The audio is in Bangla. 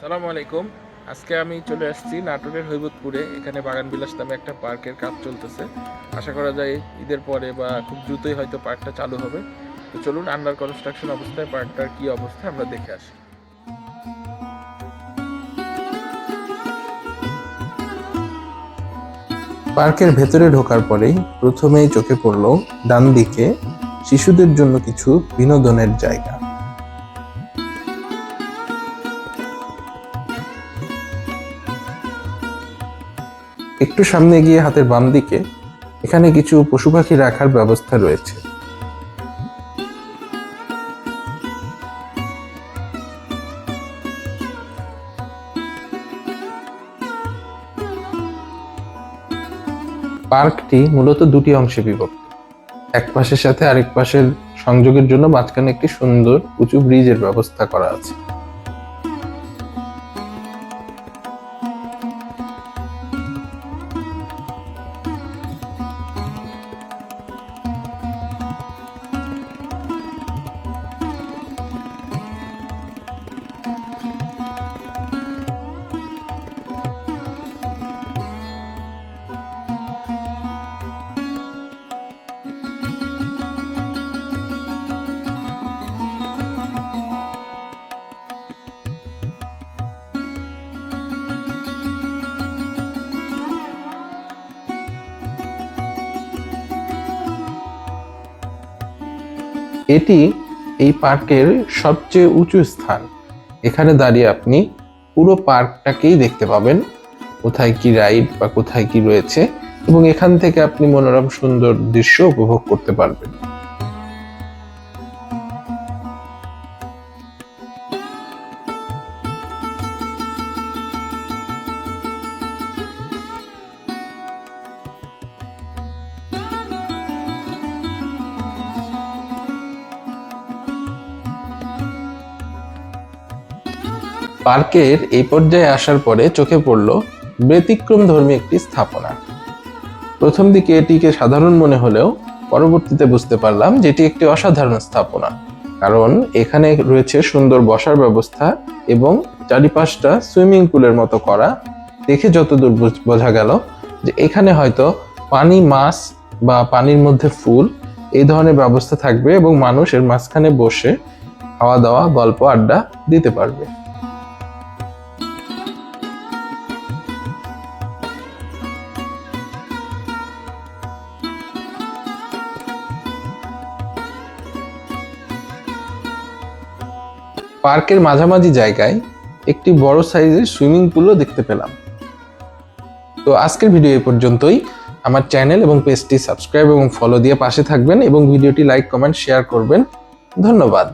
সালামু আলাইকুম। আজকে আমি চলে আসছি নাটোরের হৈবতপুরে। এখানে বাগান বিলাস নামে একটা পার্কের কাজ চলতেছে। আশা করা যায় ঈদের পরে বা খুব দ্রুতই হয়তো পার্কটা চালু হবে। তো চলুন আন্ডার কনস্ট্রাকশন অবস্থায় পার্কটার কি অবস্থা আমরা দেখে আসি। পার্কের ভেতরে ঢোকার পরেই প্রথমেই চোখে পড়ল ডান দিকে শিশুদের জন্য কিছু বিনোদনের জায়গা। একটু সামনে গিয়ে হাতের বাম দিকে এখানে কিছু পশু পাখি রাখার ব্যবস্থা রয়েছে। পার্কটি মূলত দুটি অংশে বিভক্ত। এক পাশের সাথে আরেক পাশের সংযোগের জন্য মাঝখানে একটি সুন্দর উঁচু ব্রিজের ব্যবস্থা করা আছে। এটি এই পার্কের সবচেয়ে উঁচু স্থান। এখানে দাঁড়িয়ে আপনি পুরো পার্কটাকেই দেখতে পাবেন, কোথায় কি রাইড বা কোথায় কি রয়েছে এবং এখান থেকে আপনি মনোরম সুন্দর দৃশ্য উপভোগ করতে পারবেন। পার্কের এই পর্যায়ে আসার পরে চোখে পড়ল ব্যতিক্রম ধর্মী একটি স্থাপনা। প্রথম দিকে এটিকে সাধারণ মনে হলেও পরবর্তীতে বুঝতে পারলাম যে এটি একটি অসাধারণ স্থাপনা, কারণ এখানে রয়েছে সুন্দর বসার ব্যবস্থা এবং চারিপাশটা সুইমিং পুলের মতো করা। দেখে যতদূর বুঝ- বোঝা গেল যে এখানে হয়তো পানি মাছ বা পানির মধ্যে ফুল এই ধরনের ব্যবস্থা থাকবে এবং মানুষ এর মাঝখানে বসে খাওয়া দাওয়া গল্প, আড্ডা দিতে পারবে। পার্কের মাঝামাঝি জায়গায় একটি বড় সাইজের সুইমিং পুলও দেখতে পেলাম। তো আজকের ভিডিও এই পর্যন্তই। আমার চ্যানেল এবং পেজটি সাবস্ক্রাইব এবং ফলো দিয়ে পাশে থাকবেন এবং ভিডিওটি লাইক, কমেন্ট, শেয়ার করবেন। ধন্যবাদ।